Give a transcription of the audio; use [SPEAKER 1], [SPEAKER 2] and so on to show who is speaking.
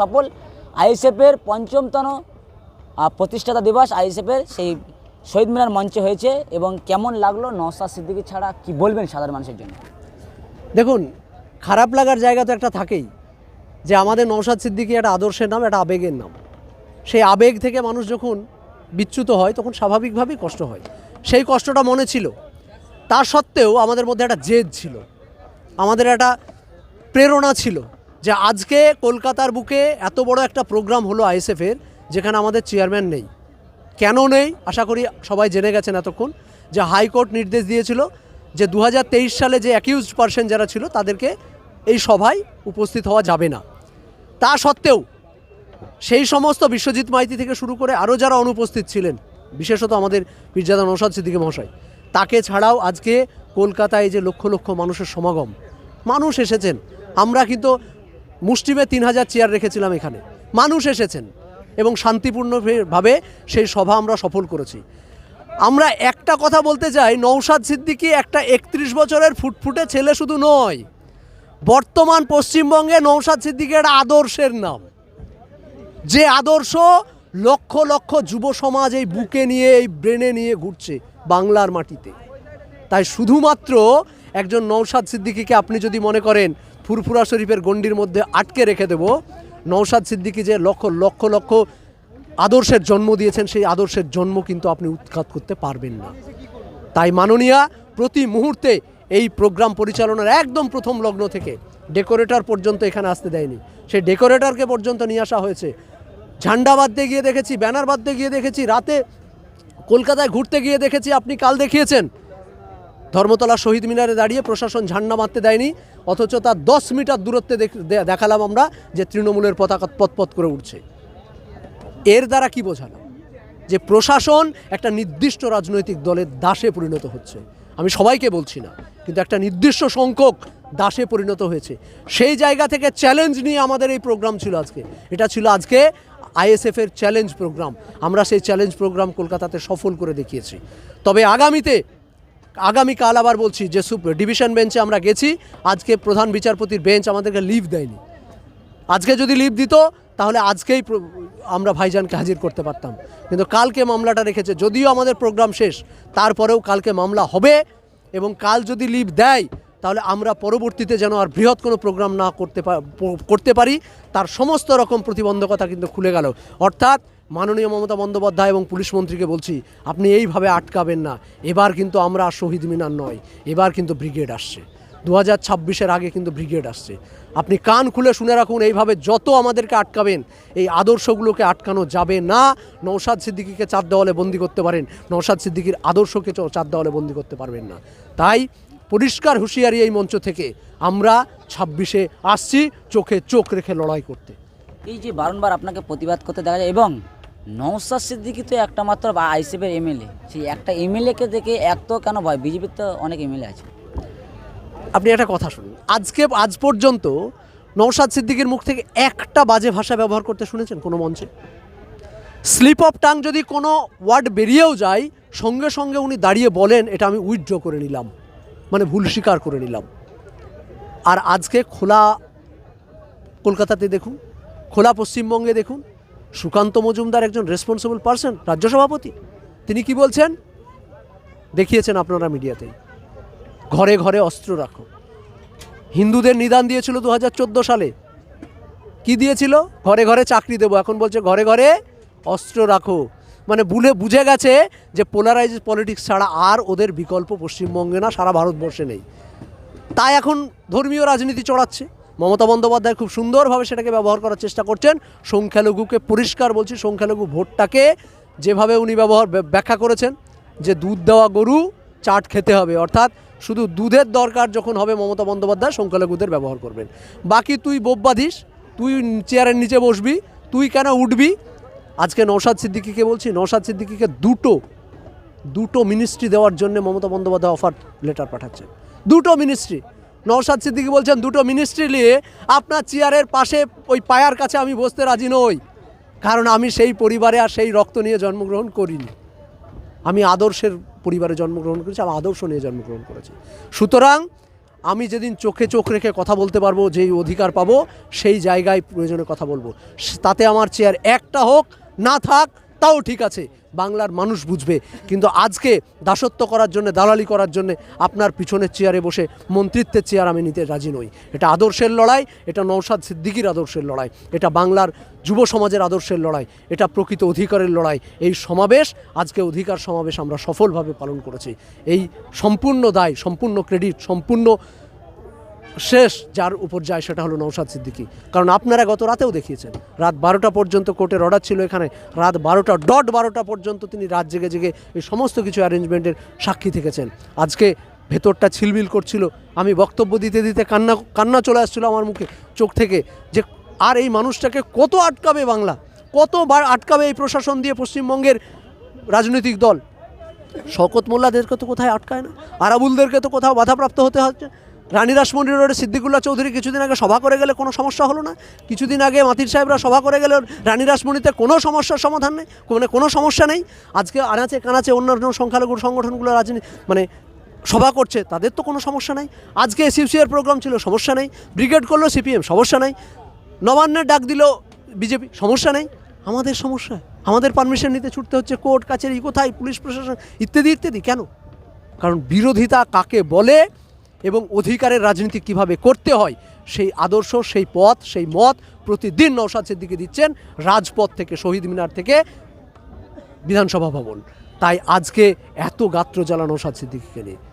[SPEAKER 1] সফল আইএসএফের পঞ্চমতম প্রতিষ্ঠাতা দিবস আইএসএফের সেই শহীদ মিনার মঞ্চে হয়েছে এবং কেমন লাগল নওসাদ সিদ্দিকি ছাড়া? কি বলবেন সাধারণ মানুষের জন্য?
[SPEAKER 2] দেখুন, খারাপ লাগার জায়গা তো একটা থাকেই যে আমাদের নৌসাদ সিদ্দিকী একটা আদর্শের নাম, একটা আবেগের নাম। সেই আবেগ থেকে মানুষ যখন বিচ্যুত হয়, তখন স্বাভাবিকভাবেই কষ্ট হয়। সেই কষ্টটা মনে ছিল। তা সত্ত্বেও আমাদের মধ্যে একটা জেদ ছিল। আমাদের একটা প্রেরণা ছিল। যে আজকে কলকাতার বুকে এত বড় একটা প্রোগ্রাম হলো আইএসএফের, যেখানে আমাদের চেয়ারম্যান নেই। কেন নেই? আশা করি সবাই জেনে গেছেন এতক্ষণ। যে হাইকোর্ট নির্দেশ দিয়েছিল যে দু হাজার তেইশ সালে যে অ্যাকিউজড পার্সন যারা ছিল, তাদেরকে এই সভায় উপস্থিত হওয়া যাবে না। তা সত্ত্বেও সেই সমস্ত বিশ্বজিৎ মাইতি থেকে শুরু করে আরও যারা অনুপস্থিত ছিলেন, বিশেষত আমাদের পীরজাদা নৌসাদ সিদ্দিকী মহাশয়, তাকে ছাড়াও আজকে কলকাতায় যে লক্ষ লক্ষ মানুষের সমাগম, মানুষ এসেছেন। আমরা কিন্তু মুষ্টিমে তিন হাজার চেয়ার রেখেছিলাম এখানে। মানুষ এসেছেন এবং শান্তিপূর্ণভাবে সেই সভা আমরা সফল করেছি। আমরা একটা কথা বলতে চাই নৌসাদ সিদ্দিকী একটা একত্রিশ বছরের ফুটফুটে ছেলে শুধু নয়, বর্তমান পশ্চিমবঙ্গে নৌসাদ সিদ্দিকী একটা আদর্শের নাম। যে আদর্শ লক্ষ লক্ষ যুব সমাজ এই বুকে নিয়ে, এই ব্রেনে নিয়ে ঘুরছে বাংলার মাটিতে। তাই শুধুমাত্র একজন নৌসাদ সিদ্দিকীকে আপনি যদি মনে করেন ফুরফুরা শরীফের গণ্ডির মধ্যে আটকে রেখে দেব। নৌসাদ সিদ্দিকী যে লক্ষ লক্ষ লক্ষ আদর্শের জন্ম দিয়েছেন, সেই আদর্শের জন্ম কিন্তু আপনি উৎখাত করতে পারবেন না। তাই মাননীয়া, প্রতি মুহূর্তে এই প্রোগ্রাম পরিচালনার একদম প্রথম লগ্ন থেকে ডেকোরেটর পর্যন্ত এখানে আসতে দেয়নি। সেই ডেকোরেটরকে পর্যন্ত নিয়ে আসা হয়েছে। ঝান্ডা বাঁধতে গিয়ে দেখেছি, ব্যানার বাঁধতে গিয়ে দেখেছি, রাতে কলকাতায় ঘুরতে গিয়ে দেখেছি, আপনি কাল দেখিয়েছেন। ধর্মতলা শহীদ মিনারে দাঁড়িয়ে প্রশাসন ঝান্ডা মারতে দেয়নি, অথচ তার দশ মিটার দূরত্বে দেখালাম আমরা যে তৃণমূলের পতাকা পথ করে উঠছে। এর দ্বারা কি বোঝানো যে প্রশাসন একটা নির্দিষ্ট রাজনৈতিক দলের দাসে পরিণত হচ্ছে। আমি সবাইকে বলছি না, কিন্তু একটা নির্দিষ্ট সংখ্যক দাসে পরিণত হয়েছে। সেই জায়গা থেকে চ্যালেঞ্জ নিয়ে আমাদের এই প্রোগ্রাম ছিল আজকে। এটা ছিল আজকে আইএসএফের চ্যালেঞ্জ প্রোগ্রাম আমরা সেই চ্যালেঞ্জ প্রোগ্রাম কলকাতাতে সফল করে দেখিয়েছি। তবে আগামীতে আগামীকাল আবার বলছি যে ডিভিশন বেঞ্চে আমরা গেছি। আজকে প্রধান বিচারপতির বেঞ্চ আমাদেরকে লিভ দেয়নি। আজকে যদি লিভ দিত, তাহলে আজকেই আমরা ভাইজানকে হাজির করতে পারতাম। কিন্তু কালকে মামলাটা রেখেছে, যদিও আমাদের প্রোগ্রাম শেষ, তারপরেও কালকে মামলা হবে এবং কাল যদি লিভ দেয়, তাহলে আমরা পরবর্তীতে যেন আর বৃহৎ কোনো প্রোগ্রাম না করতে করতে পারি, তার সমস্ত রকম প্রতিবন্ধকতা কিন্তু খুলে গেল। অর্থাৎ মাননীয় মমতা বন্দ্যোপাধ্যায় এবং পুলিশ মন্ত্রীকে বলছি, আপনি এইভাবে আটকাবেন না। এবার কিন্তু আমরা আর শহীদ মিনার নয়, এবার কিন্তু ব্রিগেড আসছে। দু হাজার ছাব্বিশের আগে কিন্তু ব্রিগেড আসছে। আপনি কান খুলে শুনে রাখুন, এইভাবে যত আমাদেরকে আটকাবেন, এই আদর্শগুলোকে আটকানো যাবে না। নৌসাদ সিদ্দিকিকে চার দেওয়ালে বন্দি করতে পারেন নৌসাদ সিদ্দিকির আদর্শকে চার দেওয়ালে বন্দি করতে পারবেন না। তাই পরিষ্কার হুঁশিয়ারি এই মঞ্চ থেকে, আমরা ছাব্বিশে আসছি, চোখে চোখ রেখে লড়াই করতে।
[SPEAKER 1] এই যে বারংবার আপনাকে প্রতিবাদ করতে দেখা যায় এবং নওসাদ সিদ্দিকি তো একটা মাত্র বা আইসিএফের এমএলএ। সেই একটা এমএলএকে দেখে এত কেন ভয়? বিজেপির তো অনেক এমএলএ আছে।
[SPEAKER 2] আপনি একটা কথা শুনুন। আজকে, আজ পর্যন্ত নৌসাদ সিদ্দিকির মুখ থেকে একটা বাজে ভাষা ব্যবহার করতে শুনেছেন কোনো মঞ্চে? স্লিপ অফ টাং যদি কোনো ওয়ার্ড বেরিয়েও যায়, সঙ্গে সঙ্গে উনি দাঁড়িয়ে বলেন, এটা আমি উইথড্র করে নিলাম। মানে ভুল স্বীকার করে নিলাম। আর আজকে খোলা কলকাতাতে দেখুন, খোলা পশ্চিমবঙ্গে দেখুন সুকান্ত মজুমদার একজন রেসপন্সিবল পার্সন রাজ্য সভাপতি। তিনি কি বলছেন? দেখিয়েছেন আপনারা মিডিয়াতেই। ঘরে ঘরে অস্ত্র রাখো। হিন্দুদের নিদান দিয়েছিল দু হাজার চোদ্দ সালে। কি দিয়েছিল? ঘরে ঘরে চাকরি দেবো। এখন বলছে ঘরে ঘরে অস্ত্র রাখো। মানে বুলে বুঝে গেছে যে পোলারাইজ পলিটিক্স ছাড়া আর ওদের বিকল্প পশ্চিমবঙ্গে না, সারা ভারতবর্ষে নেই। তাই এখন ধর্মীয় রাজনীতি চড়াচ্ছে। মমতা বন্দ্যোপাধ্যায় খুব সুন্দরভাবে সেটাকে ব্যবহার করার চেষ্টা করছেন। সংখ্যালঘুকে পরিষ্কার বলছি, সংখ্যালঘু ভোটটাকে যেভাবে উনি ব্যবহার ব্যাখ্যা করেছেন যে দুধ দেওয়া গরু, চাট খেতে হবে। অর্থাৎ শুধু দুধের দরকার যখন হবে মমতা বন্দ্যোপাধ্যায়, সংখ্যালঘুদের ব্যবহার করবেন। বাকি তুই বাঁধিস, তুই চেয়ারের নিচে বসবি, তুই কেন উঠবি? আজকে নৌসাদ সিদ্দিকিকে বলছি নৌসাদ সিদ্দিকিকে দুটো দুটো মিনিস্ট্রি দেওয়ার জন্য মমতা বন্দ্যোপাধ্যায় অফার লেটার পাঠাচ্ছেন। দুটো মিনিস্ট্রি নওশাদ সিদ্দিকি বলছেন, দুটো মিনিস্ট্রি নিয়ে আপনার চেয়ারের পাশে ওই পায়ার কাছে আমি বসতে রাজি নই। কারণ আমি সেই পরিবারে আর সেই রক্ত নিয়ে জন্মগ্রহণ করিনি। আমি আদর্শের পরিবারে জন্মগ্রহণ করেছি, আমি আদর্শ নিয়ে জন্মগ্রহণ করেছি। সুতরাং আমি যেদিন চোখে চোখ রেখে কথা বলতে পারব, যেই অধিকার পাবো, সেই জায়গায় প্রয়োজনে কথা বলব। তাতে আমার চেয়ার একটা হোক, না থাক, তাও ঠিক আছে। বাংলার মানুষ বুঝবে। কিন্তু আজকে দাসত্ব করার জন্য, দালালি করার জন্য আপনার পিছনের চেয়ারে বসে মন্ত্রিত্বের চেয়ার আমি নিতে রাজি নই। এটা আদর্শের লড়াই, এটা নৌসাদ সিদ্দিকির আদর্শের লড়াই, এটা বাংলার যুব সমাজের আদর্শের লড়াই, এটা প্রকৃত অধিকারের লড়াই। এই সমাবেশ, আজকে অধিকার সমাবেশ আমরা সফলভাবে পালন করেছি। এই সম্পূর্ণ দায়, সম্পূর্ণ ক্রেডিট সম্পূর্ণ শেষ যার উপর যায় সেটা হলো নৌসাদ সিদ্দিকি। কারণ আপনারা গত রাতেও দেখিয়েছেন, রাত বারোটা পর্যন্ত কোর্টের অর্ডার ছিল এখানে, রাত বারোটা, ডট বারোটা পর্যন্ত তিনি রাত জেগে জেগে এই সমস্ত কিছু অ্যারেঞ্জমেন্টের সাক্ষী থেকেছেন। আজকে ভেতরটা ছিলবিল করছিল, আমি বক্তব্য দিতে দিতে কান্না কান্না চলে আসছিল আমার মুখে, চোখ থেকে যে আর এই মানুষটাকে কত আটকাবে বাংলা? কতবার আটকাবে এই প্রশাসন দিয়ে পশ্চিমবঙ্গের রাজনৈতিক দল? শওকত মোল্লাদেরকে তো কোথায় আটকায় না? আরাবুলদেরকে তো কোথাও বাধাপ্রাপ্ত হতে হচ্ছে। রানী রাসমন্ডি রোডে সিদ্দিকুল্লাহ চৌধুরী কিছুদিন আগে সভা করে গেলে কোনো সমস্যা হলো না? কিছুদিন আগে মাতির সাহেবরা সভা করে গেলে রানী রাসমণিতে কোনো সমস্যার সমাধান নেই? মানে কোনো সমস্যা নেই? আজকে আনাচে কানাচে অন্যান্য সংখ্যালঘু সংগঠনগুলো রাজনীতি মানে সভা করছে, তাদের তো কোনো সমস্যা নাই? আজকে এসইউসিআর প্রোগ্রাম ছিল, সমস্যা নেই। ব্রিগেড করল, সিপিএম, সমস্যা নেই। নবান্নের ডাক দিল, বিজেপি, সমস্যা নেই? আমাদের সমস্যা? আমাদের পারমিশন নিতে ছুটতে হচ্ছে কোর্ট কাছারি কোথায়, পুলিশ প্রশাসন, ইত্যাদি ইত্যাদি। কেন? কারণ বিরোধিতা কাকে বলে? এবং অধিকারের রাজনীতি কীভাবে করতে হয়, সেই আদর্শ, সেই পথ, সেই মত প্রতিদিন নৌসাদ সিদ্দিকে দিচ্ছেন রাজপথ থেকে, শহীদ মিনার থেকে বিধানসভা ভবন। তাই আজকে এত গাত্র জ্বালা নৌসাদ সিদ্দিকিকে নিয়ে।